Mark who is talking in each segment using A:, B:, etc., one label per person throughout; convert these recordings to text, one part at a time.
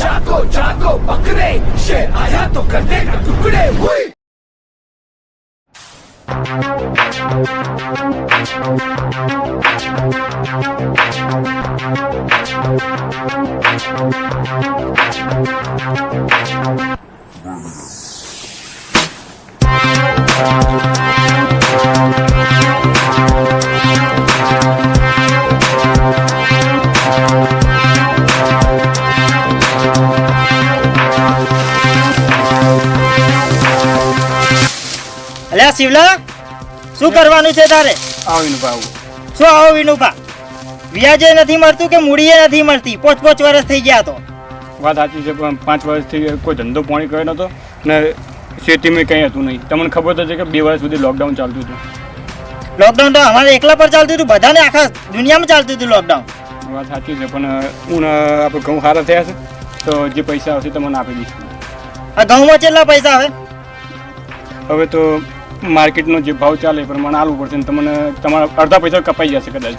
A: जागो जागो बकरे शेर आया तो कर देगा टुकड़े हुई
B: અલ્યા શિવલા શું કરવાનું છે તારે?
C: આવીને આવું.
B: શું આવો વિનુભા વ્યાજે નથી મળતું કે મૂડીએ નથી મળતી? પોચ પોચ વર્ષ થઈ ગયા તો.
C: વાત સાચી છે પણ પાંચ વર્ષથી કોઈ ધંધો પાણી કર્યો નતો ને ખેતીમાં કંઈ હતું નહીં. તમને ખબર તો છે કે બે વર્ષ સુધી લોકડાઉન ચાલતું હતું.
B: લોકડાઉન તો અમારે એકલા પર ચાલતું હતું બધાને આખા દુનિયામાં ચાલતું હતું લોકડાઉન
C: વાત સાચી છે પણ હું આપણે ઘઉં સારા થયા છે તો જે પૈસા આવશે તમને આપી દઈશ.
B: આ ઘઉંમાં કેટલા પૈસા આવે?
C: હવે તો માર્કેટનો જે ભાવ ચાલે એ પ્રમાણે આલવું પડશે ને તમને તમારા અડધા પૈસા કપાઈ જશે કદાચ.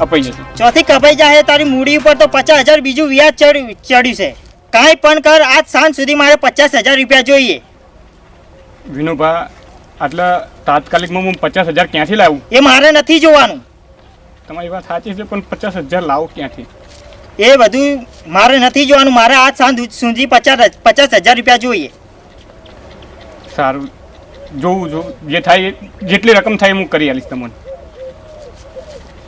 C: અપાઈ જશે.
B: ચોથી કપાઈ જાય તારી મૂડી ઉપર તો પચાસ હજાર બીજું વ્યાજ ચડ્યું ચડ્યું છે. કાંઈ પણ કર આજ સાંજ સુધી મારે પચાસ હજાર રૂપિયા જોઈએ.
C: વિનુભા આટલા તાત્કાલિકમાં હું પચાસ હજાર ક્યાંથી લાવું?
B: એ મારે નથી જોવાનું.
C: તમારી વાત સાચી છે પણ પચાસ હજાર લાવો ક્યાંથી?
B: એ બધું મારે નથી જોવાનું. મારે આજ સાંજ સુધી પચાસ પચાસ હજાર રૂપિયા જોઈએ.
C: સારું. જોવું જો જે થાય જેટલી રકમ થાય હું કરી આલીશ તમને.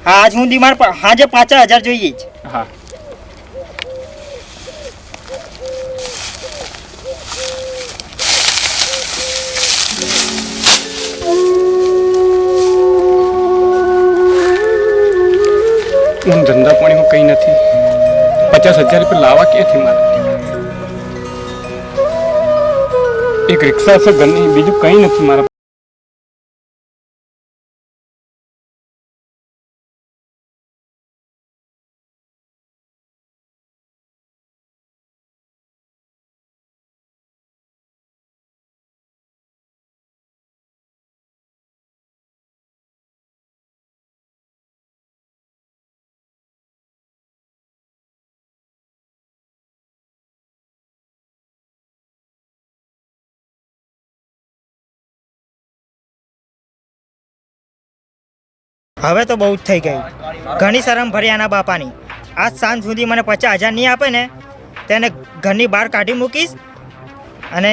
B: હા આજ હું પ- હાજે પાંચા હજાર જોઈએ જ.
C: હા. હું ધંધા હું કંઈ નથી. પચાસ હજાર રૂપિયા લાવવા ક્યાંથી મારે? એક રિક્ષા છે ઘરની બીજું કંઈ નથી મારા
B: હવે તો બહુ જ થઈ ગયું. ઘણી શરમ ભર્યાના બાપાની. આજ સાંજ સુધી મને પચાસ હજાર નહીં આપે ને તેને ઘરની બહાર કાઢી મૂકીશ અને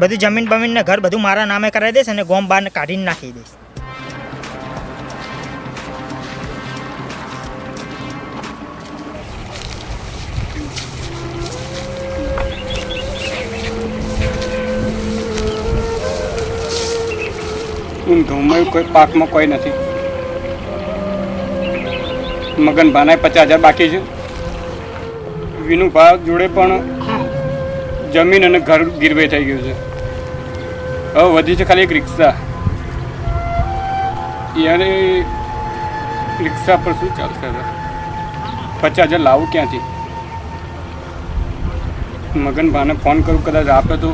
B: બધું જમીન બમીનને ઘર બધું મારા નામે કરાવી દઈશ અને ગોમ બહાર કાઢીને નાખી દઈશ.
C: હું કોઈ પાકમાં કોઈ નથી. મગન ભાનાય પચાસ હજાર બાકી છે. વિનુભા જોડે પણ જમીન અને ઘર ગીરવે થઈ ગયું છે. હવે વધી છે ખાલી એક રિક્ષા. યારે રિક્ષા પર શું ચાલશે પચાસ હજાર લાવું ક્યાંથી? મગન ભાને ફોન કરું કદાચ આપે તો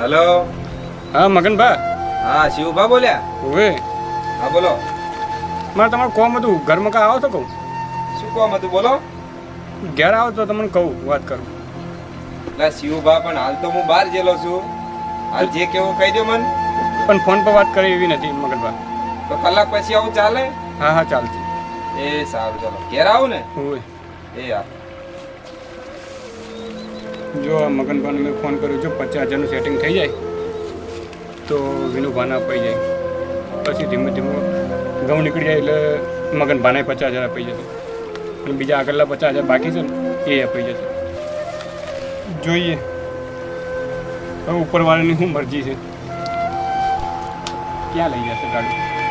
C: હેલો હા મગનભા.
D: હા શિવભા બોલ્યા?
C: ઓવે.
D: હા બોલો.
C: મારે તમારું કોમ હતું. ઘરમાં કાં આવો તો કહું?
D: શું કોમ હતું? બોલો.
C: ઘેર આવો તો તમને કહું વાત કરું.
D: એટલે શિવભા પણ હાલ તો હું બહાર જેલો છું. હાલ જે કેવું કહી દો મન.
C: પણ ફોન પર વાત કરી એવી નથી મગનભા.
D: તો કલાક પછી આવું ચાલે?
C: હા હા ચાલશે.
D: એ સારું ચાલો. ઘેર આવું ને?
C: ઓવે.
D: એ હા.
C: જો આ મગનભાને મેં ફોન કર્યો, જો પચાસ હજારનું સેટિંગ થઈ જાય, તો વિનુભાને અપાઈ જાય. પછી ધીમે ધીમે ઘઉં નીકળી જાય એટલે મગનભાને પચાસ હજાર અપાઈ જશે. અને બીજા આગળના પચાસ હજાર બાકી છે ને, એ અપાઈ જશે. જોઈએ. હવે ઉપરવાળાની શું મરજી છે? ક્યાં લઈ જશે ગાડી?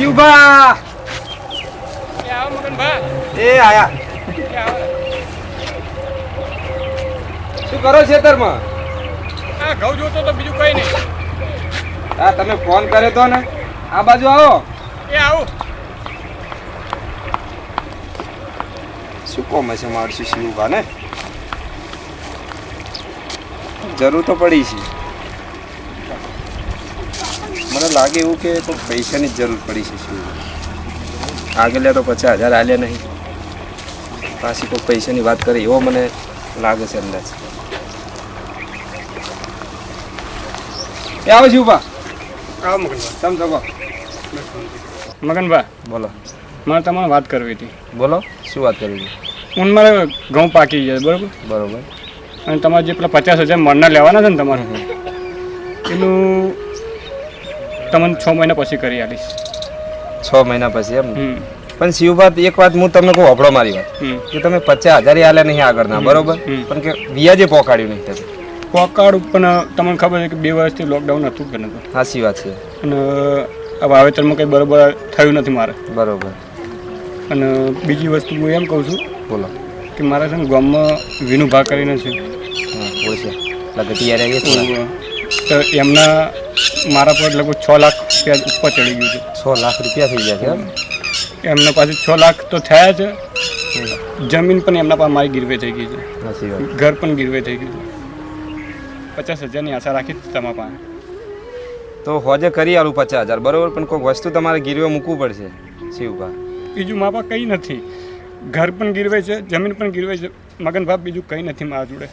D: શિવભા!
C: એ
D: આયા. શું કરો ખેતરમાં?
C: આ ઘઉં જોતો તો બીજું કઈ નહીં.
D: હા તમે ફોન કર્યો તો ને. આ બાજુ આવો.
C: એ આવો.
D: શું કોમે છે મારશું શિવભા ને? જરૂર તો પડી છે. મને લાગે એવું કે કોઈ પૈસાની જ જરૂર પડી છે શું? આગળ તો પચાસ હજાર હાલ્યા નહીં. પાછી કોઈ પૈસાની વાત કરી એવો મને લાગે છે અંદાજ. આવે છે ઊભા.
C: આવો મગનભા
D: તમ શકો
C: મગનભા
D: બોલો.
C: મારે તમારે વાત કરવી હતી.
D: બોલો. શું વાત કરવી છે
C: હું મારે ઘઉં પાકી જાય બરાબર?
D: બરોબર.
C: અને તમારે જે પેલા પચાસ હજાર મણના લેવાના છે ને તમારે? એનું તમને છ મહિના પછી કરી આલીશ.
D: છ મહિના પછી એમ?
C: પણ
D: પણ શિવભાત એક વાત હું તમને કહું હપડો મારી વાત. કે તમે પચાસ હજાર આલ્યા નહીં આગળના બરોબર? પણ કે વ્યાજે પોકાડ્યું નહીં તમે.
C: પોકાડ પણ તમને ખબર છે કે બે વર્ષથી લોકડાઉન હતું કે નતું
D: સાચી વાત છે.
C: અને આ વાવેતરમાં કંઈ બરોબર થયું નથી મારે.
D: બરોબર.
C: અને બીજી વસ્તુ હું એમ કહું છું
D: બોલો.
C: કે મારા છે ને ગામમાં વિનુભા કરીને છે.
D: છે. લગટિયા રહીએ
C: તો એમના મારા પર લગભગ છ લાખ રૂપિયા ઉપર ચડી ગયું
D: છે. છ લાખ રૂપિયા થઈ ગયા છે
C: એમના પાસે છ લાખ તો થયા છે. જમીન પણ એમના પાસે મારી ગીરવે થઈ ગઈ છે. ઘર પણ ગીરવે થઈ ગયું છે. પચાસ હજારની આશા રાખી તમારા પાસે.
D: તો હોજે કરી આલું પચાસ હજાર. બરોબર પણ કોઈ વસ્તુ તમારે ગીરવે મૂકવું પડશે. શિવભા
C: બીજું મારા પાસે કંઈ નથી. ઘર પણ ગીરવે છે જમીન પણ ગીરવે છે. મગન બાપ બીજું કંઈ નથી મારા જોડે.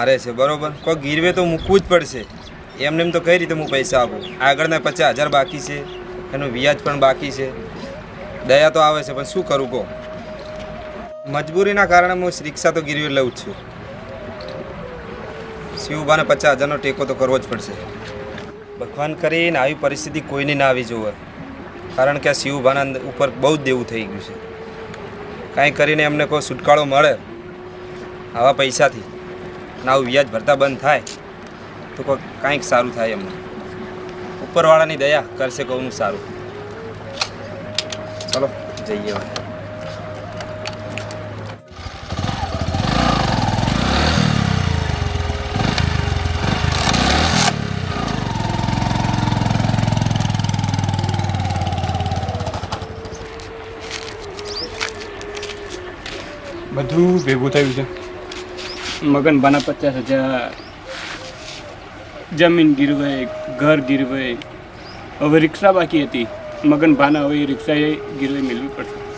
D: મારે છે, બરોબર. કોઈ ગીરવે તો મૂકવું જ પડશે. એમને એમ તો કઈ રીતે હું પૈસા આપું? આગળના પચાસ હજાર બાકી છે. એનું વ્યાજ પણ બાકી છે. દયા તો આવે છે, પણ શું કરું કહો? મજબૂરીના કારણે હું રિક્ષા તો ગીરવે લઉં જ છું. શિવભાને પચાસ હજારનો ટેકો તો કરવો જ પડશે. ભગવાન કરીને આવી પરિસ્થિતિ કોઈને ના આવી જોવે. કારણ કે આ શિવભાના ઉપર બહુ જ દેવું થઈ ગયું છે. કાંઈ કરીને એમને કોઈ છુટકારો મળે? આવા પૈસાથી. ના આવું વ્યાજ ભરતા બંધ થાય, તો કોઈ કાંઈક સારું થાય એમને. ઉપરવાળાની દયા કરશે કહુંનું સારું. ચલો, જઈએ
C: બધું ભેગું થયું છે. મગન બાના પચાસ હજાર, જમીન ગીરવે, ઘર ગીરવે. હવે રિક્ષા બાકી હતી. મગન ભાના હવે એ રિક્ષા એ ગીરવે મેળવી પડશે.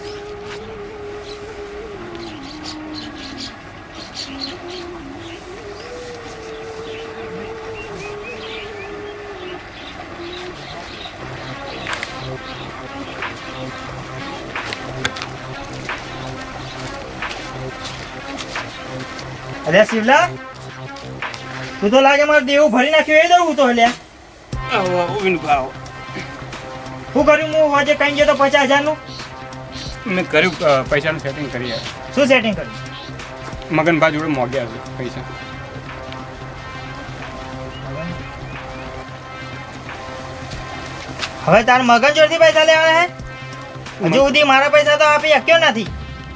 B: અરે શિવલા તું તો લાગે મારે દેવું ભરી નાખ્યું એ દઉં તો
C: આવો
B: શું કર્યું હું? આજે કઈ ગયો તો પચાસ હજારનું?
C: મેં કર્યું પૈસાનું સેટિંગ કરી
B: શું સેટિંગ કર્યું?
C: મગનભા જોડે મોગ્યા છે પૈસા.
B: હવે તાર મગન જોડથી પૈસા લેવાના હે? હજુ સુધી મારા પૈસા તો આપી શક્યો નથી.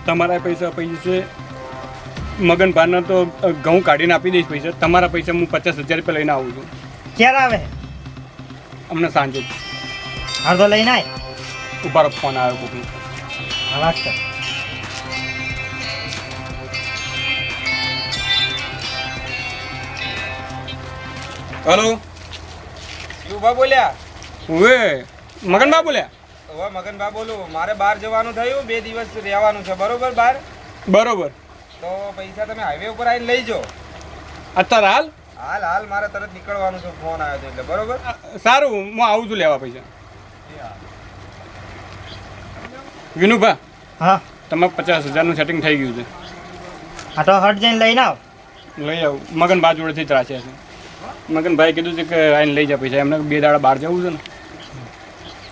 C: તમારા પૈસા પૈસે મગન ભાના તો ઘઉં કાઢીને આપી દઈશ પૈસા. તમારા પૈસા હું પચાસ હજાર રૂપિયા લઈને આવું છું.
B: ક્યારે આવે?
C: અમને સાંજે. જ.
B: હાર તો લઈને આય.
C: ઉપર ફોન આવ્યો કોકનો.
B: હા વાત કર.
C: હલો?
D: શિવભા બોલ્યા?
C: હવે? મગનબા બોલ્યા?
D: હવે મગનભા બોલું. મારે બહાર જવાનું થયું બે દિવસ રહેવાનું છે. બરોબર બહાર?
C: બરોબર.
D: તો પૈસા તમે હાઈવે ઉપર આવીને લઈ જાઓ.
C: અત્યારે હાલ?
D: હાલ હાલ મારે તરત નીકળવાનું છે ફોન આવ્યો છે એટલે. બરોબર?
C: સારું હું આવું છું લેવા પૈસા. વિનુભા
B: હા.
C: તમારે પચાસ હજારનું સેટિંગ થઈ ગયું છે.
B: હા તો હટ જઈને લઈને આવ.
C: લઈ આવું. મગન બા જોડેથી જ રાખ્યા છે. મગનભાઈ કીધું છે કે આઈને લઈ જા પૈસા. એમને બે દાડા બહાર જવું છે ને.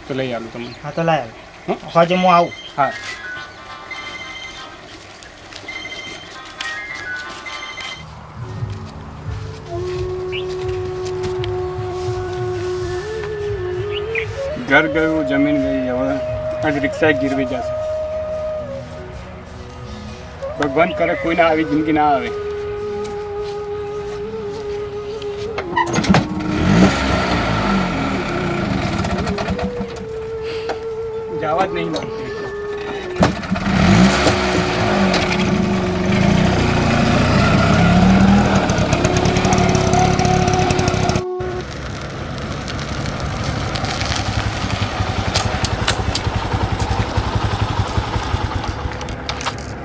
C: તો લઈ આવું તમને.
B: હા તો લઈ
C: આવું.
B: હજુ હું આવું.
C: હા. ઘર ગયું, જમીન ગઈ, હવે આજ રિક્ષા ગીરવી જશે. ભગવાન કરે કોઈને આવી જિંદગી ના આવે. જવા જ નહીં માંગતી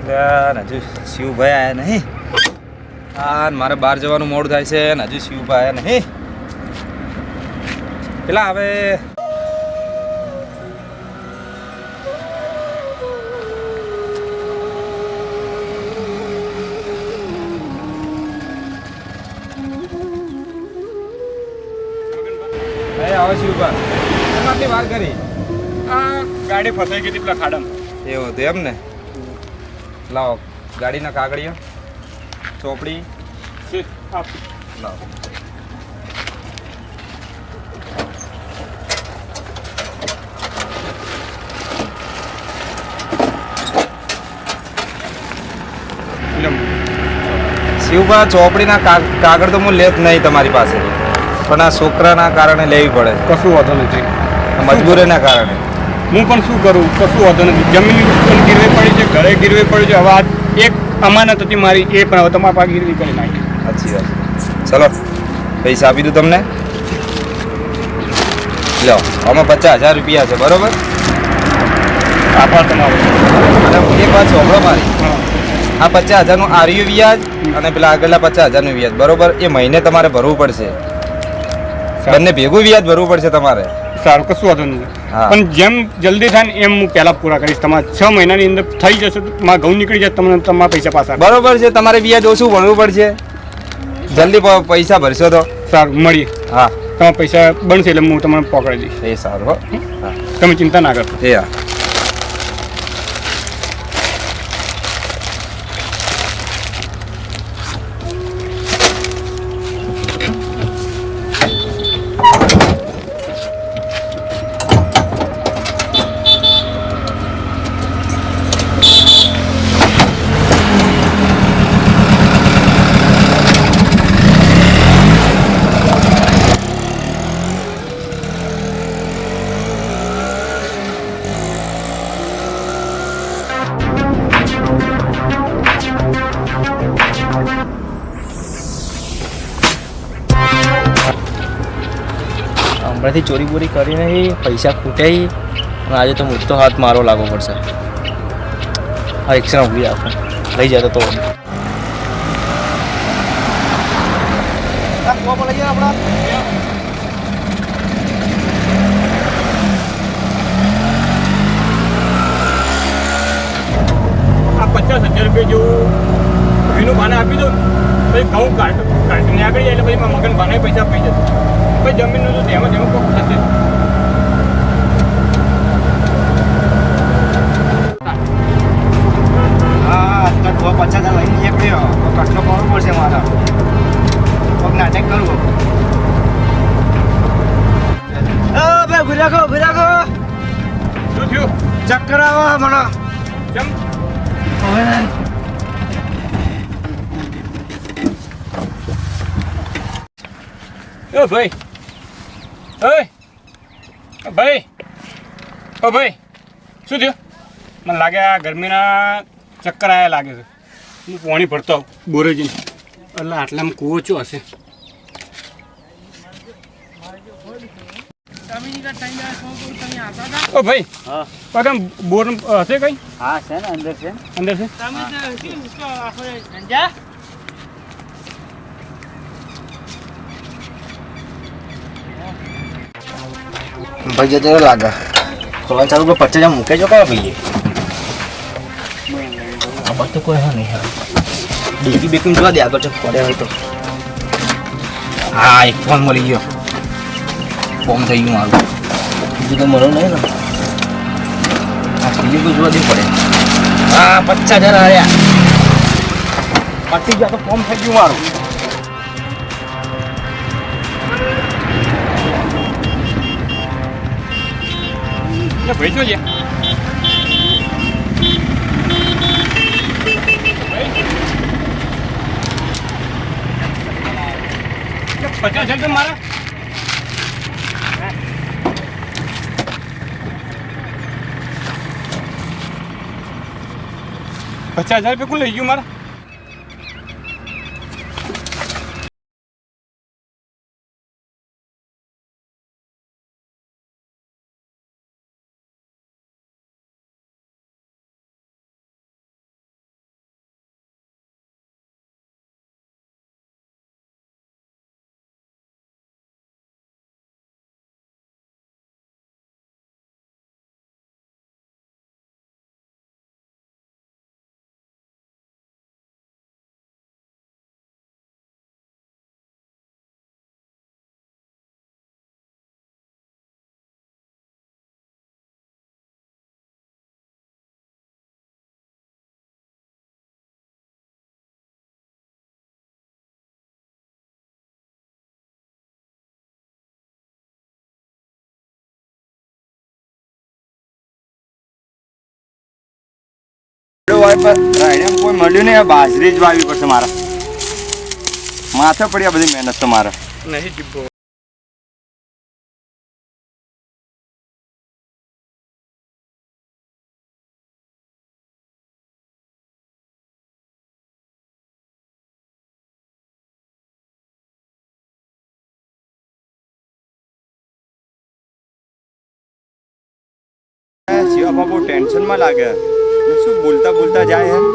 D: યાર હજુ શિવભાઈ આયા નહીં? હા મારે બહાર જવાનું મોડું થાય છે ને હજુ શિવભાઈ આવ્યા નહીં. પેલા હવે ભાઈ આવો શિવભાઈ. આટલી કરી?
C: આ ગાડી ફસાઈ ગઈ હતી પેલા ખાડામાં.
D: એવું હતું એમ ને? લાવો. ગાડીના કાગળિયા ચોપડી. શિવભા ચોપડીના કાગળ તો હું લેત નહીં તમારી પાસે પણ આ છોકરાના કારણે લેવી પડે
C: કશું વાંધો નથી.
D: મજબૂરીના કારણે.
C: હું પણ શું કરું? કશું વાંધો નથી. જમીન પણ ગીરવે પડી છે ઘરે ગીરવે પડ્યું છે. હવે આ એક અમાનત હતી મારી એ પણ હવે તમારા પાસે ગીરવી કરી નાખી.
D: સાચી વાત. ચલો પૈસા આપી દઉં તમને. લો આમાં પચાસ હજાર રૂપિયા છે બરોબર?
C: આભાર તમારો.
D: અને એક વાત સોંભળો મારી. આ પચાસ હજારનું આર્યું વ્યાજ અને પેલા આગળના પચાસ હજારનું વ્યાજ બરોબર? એ મહિને તમારે ભરવું પડશે. બંને ભેગું વ્યાજ ભરવું પડશે તમારે.
C: સારું કશું વાંધો નથી.
D: હા.
C: પણ જેમ જલ્દી થાય ને એમ હું પહેલાં પૂરા કરીશ. તમારે છ મહિનાની અંદર થઈ જશે મારા ઘઉં નીકળી જાય તમને તમારા પૈસા પાછા.
D: બરોબર છે તમારે વ્યાજ ઓછું ભણવું પડશે. જલ્દી પૈસા ભરશો તો.
C: સારું મળીએ.
D: હા.
C: તમારા પૈસા બનશે એટલે હું તમને પકડી દઈશ.
D: એ સારું હો.
C: તમે ચિંતા ના કરશો
D: એ હા.
E: હમણાંથી ચોરી બોરી કરી નહીં પૈસા ખૂટે અને આજે તો મુદ્દો હાથ મારો લાગવો પડશે. આ રિક્ષા ઊભી રાખો લઈ જતો તો
C: પચાસ હજાર રૂપિયા જેવું વિનું ભાને આપી દઉં પછી ઘઉં કાઢ કાઢીને આગળ જાય એટલે પછી મારા મગન ભાને પૈસા પી જશે. પછી જમીનનું તો તેમાં તેમાં કોક થશે.
B: પચાસ હજાર લઈને તો કટલો કરવો પડશે મારે. કોઈક નાટક કરવું. ભાઈ ઊભી રાખો ઊભી રાખો.
C: શું થયું?
B: ચક્કર આવો મને.
C: કેમ ઓ ભાઈ. ઓય ઓ ભાઈ. ઓ ભાઈ. શું થયું? મને લાગે આ ગરમીના ચક્કર આયા લાગે છે. હું પાણી ભરતો આવું. બોરેજીને એટલે આટલામાં કૂવો ચો હશે? ઓ ભાઈ. પગમ બોર હશે કઈ?
B: હા છે ને અંદર છે
C: અંદર છે?
E: ભાઈ જતો લાગે. ખોવા ચાલુ કરો પચાસ હજાર મૂકે જો કયા ભાઈએ ખબર તો કોઈ હા નહીં હા. ડીપી બેકિંગ જોવા દે આગળ પડે હોય તો. હા એક ફોન મળી ગયો. ફોન થઈ ગયું મારું. બીજું તો મળ્યું નહીં ને. હા ફિલિંગ તો જોવા દે પડે. હા પચાસ હજાર આવ્યા પતી ગયા તો ફોન થઈ ગયું મારું.
C: એટલે ભાઈ જો છે પચાસ હજાર તો મારા પચાસ હજાર રૂપિયા કોણ લઈ ગયું મારા
F: કોઈ મળ્યું નહીં બાજરી જ વાવી પડશે મારે. માથે પડી આ બધી મહેનત તો મારે
C: નહીં જીભો.
F: શિવાપા બહુ ટેન્શનમાં લાગે. બોલતા બોલતા જાય એમ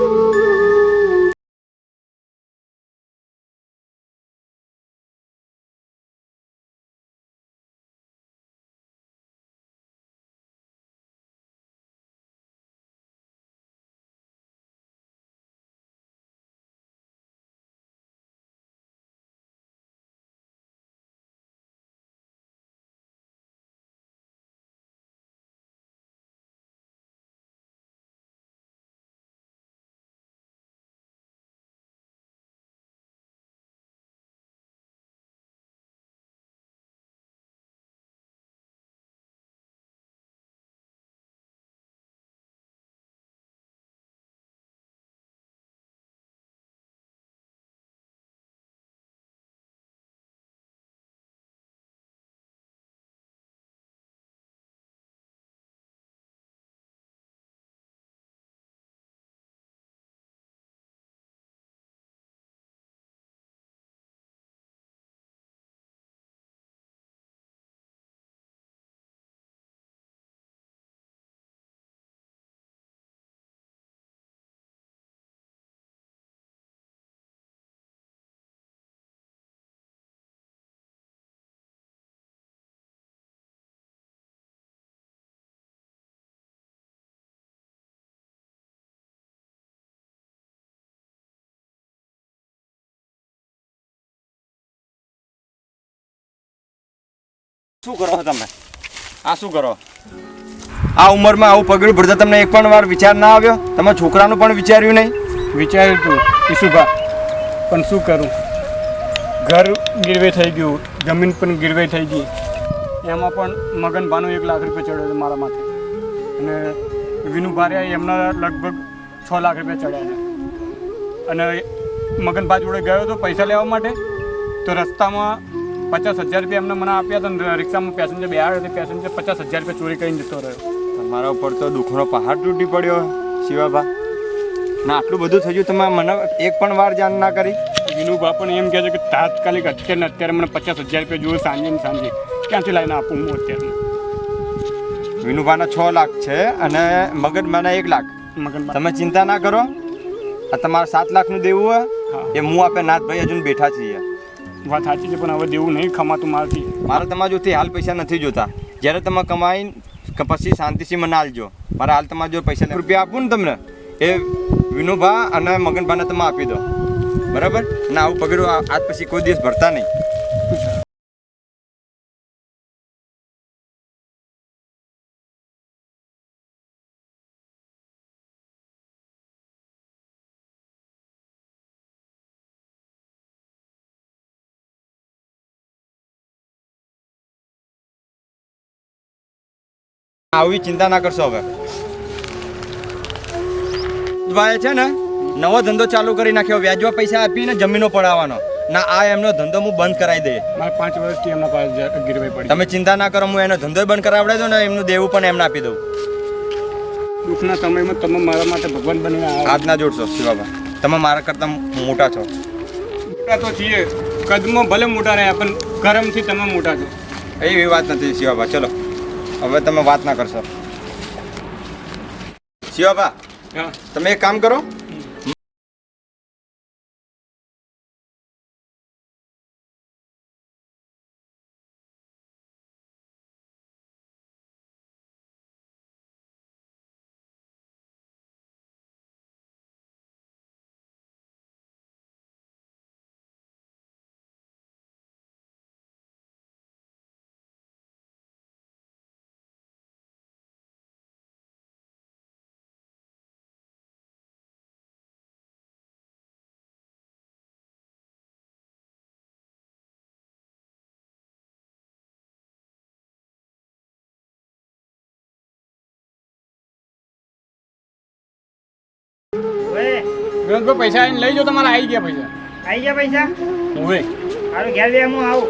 F: શું કરો તમે? આ શું કરો? આ ઉંમરમાં આવું પગલું ભરતા તમને એક પણ વાર વિચાર ના આવ્યો? તમે છોકરાનું પણ વિચાર્યું નહીં?
C: વિચાર્યું હતું ઈશુભા પણ શું કરું? ઘર ગીરવે થઈ ગયું, જમીન પણ ગીરવે થઈ ગઈ. એમાં પણ મગન ભાનો એક લાખ રૂપિયા ચડ્યો હતો મારા માથે. અને વિનુ ભાર્યા એમના લગભગ છ લાખ રૂપિયા ચડ્યા છે. અને મગનભા જોડે ગયો હતો પૈસા લેવા માટે? તો રસ્તામાં પચાસ હજાર રૂપિયા એમને મને આપ્યા હતા અને રિક્ષામાં પેસેન્જર બે આવ્યા પેસેન્જર પચાસ હજાર રૂપિયા ચોરી કરીને જતો રહ્યો.
F: મારા ઉપર તો દુઃખનો પહાડ તૂટી પડ્યો શિવાભા. ના આટલું બધું થઈ ગયું તમે મને એક પણ વાર જાણ ના કરી?
C: વિનુભા પણ એમ કહે છે કે તાત્કાલિક અત્યારે ને અત્યારે મને પચાસ હજાર રૂપિયા જોયું સાંજે ને સાંજે. ક્યાંથી લાવીને આપું હું અત્યારે?
F: વિનુભાના છ લાખ છે અને મગજમાંના એક લાખ.
C: મગન
F: તમે ચિંતા ના કરો. આ તમારે સાત લાખનું દેવું હોય. એ હું આપે નાથભાઈ હજુ બેઠા છીએ.
C: વાત સાચી છે, પણ હવે દેવું નહીં, ખમાતું મારથી
F: મારે તમારા જોથી હાલ પૈસા નથી જોતા. જ્યારે તમે કમાઈને પછી શાંતિથી મને આલજો. મારે હાલ તમારા જો પૈસા રૂપિયા આપું ને તમને? એ વિનુભા અને મગનભાને તમે આપી દો. બરાબર? ના, આવું પગડું આજ પછી કોઈ દિવસ ભરતા નહીં. આવી ચિંતા ના કરશો હવે. ભાઈ છે ને નવો ધંધો ચાલુ કરી નાખ્યો. વ્યાજવા પૈસા આપીને જમીનો પડાવવાનો. ના આ એમનો ધંધો હું બંધ કરાવી દે
C: મારે પાંચ વર્ષથી એમના પાસે ગીરવાઈ પડી.
F: તમે ચિંતા ના કરો હું એનો ધંધો બંધ કરાવડાવી દઉં ને એમનું દેવું પણ એમને આપી દઉં.
C: દુઃખના સમયમાં તમે મારા માટે ભગવાન બનીને આજના
F: હાથ ના જોડશો શિવાબા. તમે મારા કરતાં મોટા છો.
C: મોટા તો છીએ. કદમાં ભલે મોટા રહ્યા પણ ગરમથી તમે મોટા છો.
F: એવી વાત નથી શિવાબા. ચલો. હવે તમે વાત ના કરશો. શિવાબા તમે એક કામ કરો.
C: વિનોદભાઈ પૈસા આવીને લઈ જાઓ તમારા આવી ગયા પૈસા.
B: આવી ગયા પૈસા?
C: ઓવે
B: સારું ઘેર બે હું આવું.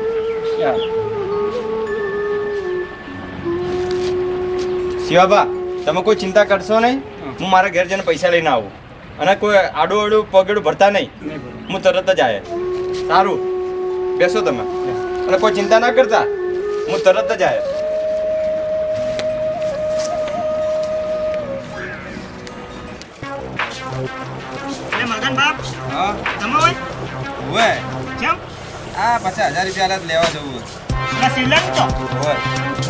F: શિવાબા તમે કોઈ ચિંતા કરશો નહીં? હું. મારા ઘેર જઈને પૈસા લઈને આવું. અને કોઈ આડું આડું પગડું ભરતા નહીં.
C: નહીં
F: હું તરત જ આવે સારું. બેસો તમે. અને કોઈ ચિંતા ના કરતા. હું તરત જ આવે
D: હા?
B: તમે હોય.
D: હોય
B: કેમ
D: આ પચાસ હજાર રૂપિયા લેવા જવું
B: એટલે સિલ્લર તો.
D: હોય.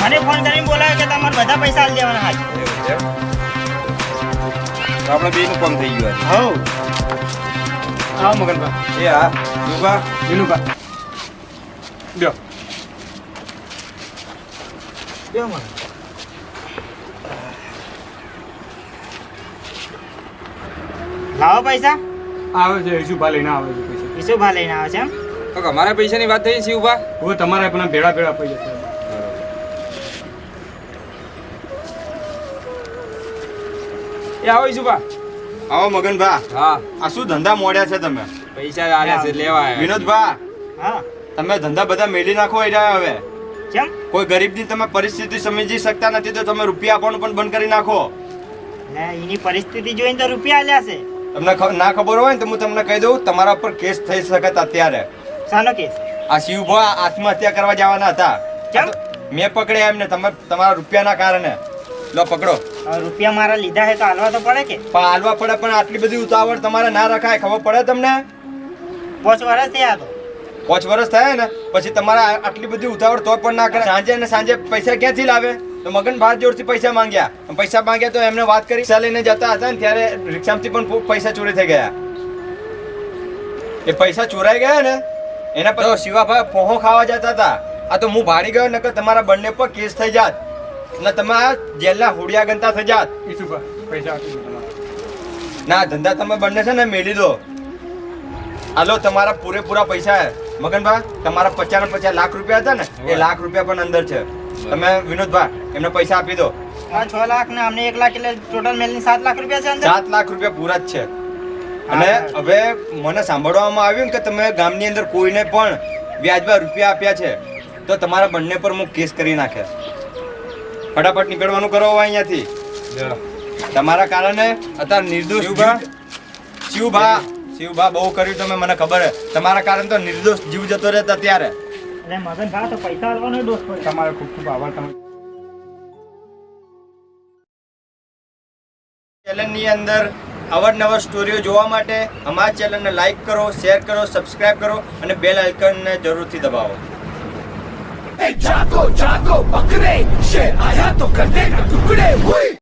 B: મને ફોન કરીને બોલાવે કે તમારે બધા પૈસા આલી દેવાના હાજ
D: તો આપણે બેનું કામ થઈ ગયું
B: હવ.
C: આવો મગનભાઈ.
D: એ હા ઊભા
C: વિનુભા. લ્યો.
B: લાવો પૈસા.
C: આવે છે ઈશુભા લઈને આવે છે પૈસા.
B: ઈશુભા લઈને આવે છે એમ?
D: તો અમારા પૈસાની વાત થઈ છે ઊભા
C: હવે તમારા પણ ભેળા ભેળા પૈસા છે.
D: એ આવો ઈશુભા.
F: આવો મગનભા.
D: હા.
F: આ શું ધંધા મોડ્યા છે તમે?
D: પૈસા આલ્યા છે લેવા
F: વિનોદભા
B: હા.
F: તમે ધંધા બધા મેલી નાખો એ હવે.
B: કેમ?
F: કોઈ ગરીબની તમે પરિસ્થિતિ સમજી શકતા નથી તો તમે રૂપિયા આપવાનું પણ બંધ કરી નાખો.
B: ને એની પરિસ્થિતિ જોઈને તો રૂપિયા આલ્યા છે.
F: તમને ના ખબર હોય ને તો હું તમને કહી દઉં તમારા પર કેસ થઈ શકે અત્યારે.
B: શાનો કેસ?
F: આ શિવભા આત્મહત્યા કરવા જવાના હતા.
B: કેમ?
F: મેં પકડ્યા એમને તમે તમારા રૂપિયાના કારણે. લો પકડો.
B: રૂપિયા મારા લીધા હે તો હાલવા તો પડે કે?
F: પણ હાલવા પડે પણ આટલી બધી ઉતાવળ તમારે ના રખાય ખબર પડે તમને?
B: પાંચ વર્ષ થયા તો.
F: પાંચ વર્ષ થયા ને પછી તમારે આટલી બધી ઉતાવળ તો પણ ના કરે સાંજે ને સાંજે પૈસા ક્યાંથી લાવે? તો મગન ભાત જોડથી પૈસા માંગ્યા. પૈસા માંગ્યા તો એમને વાત કરી. રિક્ષા લઈને જતા હતા ને ત્યારે રિક્ષામાંથી પણ પૈસા ચોરી થઈ ગયા. એ પૈસા ચોરાઈ ગયા ને એના પર તો શિવાભાઈ પોહો ખાવા જતા હતા. આ તો હું ભાડી ગયો નકર તમારા બંને પર કેસ થઈ જાત. ને તમે જેલના હુડિયા ગંતા થઈ જાત.
C: પૈસા
F: ના ધંધા તમે બંને છે ને મેલી દો. હાલો તમારા પૂરેપૂરા પૈસા મગનભાઈ મગનભા તમારા પચાસ પચાસ લાખ રૂપિયા હતા ને એ લાખ રૂપિયા પણ અંદર છે. તમે વિનોદભા એમને પૈસા આપી દો.
B: હા છ લાખ ને અમને એક લાખ એટલે ટોટલ મેલની સાત લાખ રૂપિયા છે અંદર?
F: સાત લાખ રૂપિયા પૂરા જ છે. અને હવે મને સાંભળવામાં આવ્યું કે તમે ગામની અંદર કોઈને પણ વ્યાજમાં રૂપિયા આપ્યા છે તો તમારા બંને પર હું કેસ કરી નાખે. ફટાફટ નીકળવાનું કરો અહીંયાથી. તમારા કારણે અત્યારે નિર્દોષ
D: શિવભા?
F: શિવભા શિવભા બહુ કર્યું તમે મને ખબર હે તમારા કારણે તો નિર્દોષ જીવ જતો રહેતા ત્યારે.
B: અરે મગન ભાવ તો પૈસા આલવાનો દોસ્ત.
C: તમારો ખૂબ ખૂબ આભાર. તમે
F: ચેનલની અંદર અવારનવાર સ્ટોરીઓ જોવા માટે અમારા ચેનલને લાઇક કરો શેર કરો સબસ્ક્રાઇબ કરો અને બેલ આઇકનને જરૂરથી દબાવો.
A: જાગો જાગો બકરે છે આયા તો કર દેના ટુકડે હુઈ.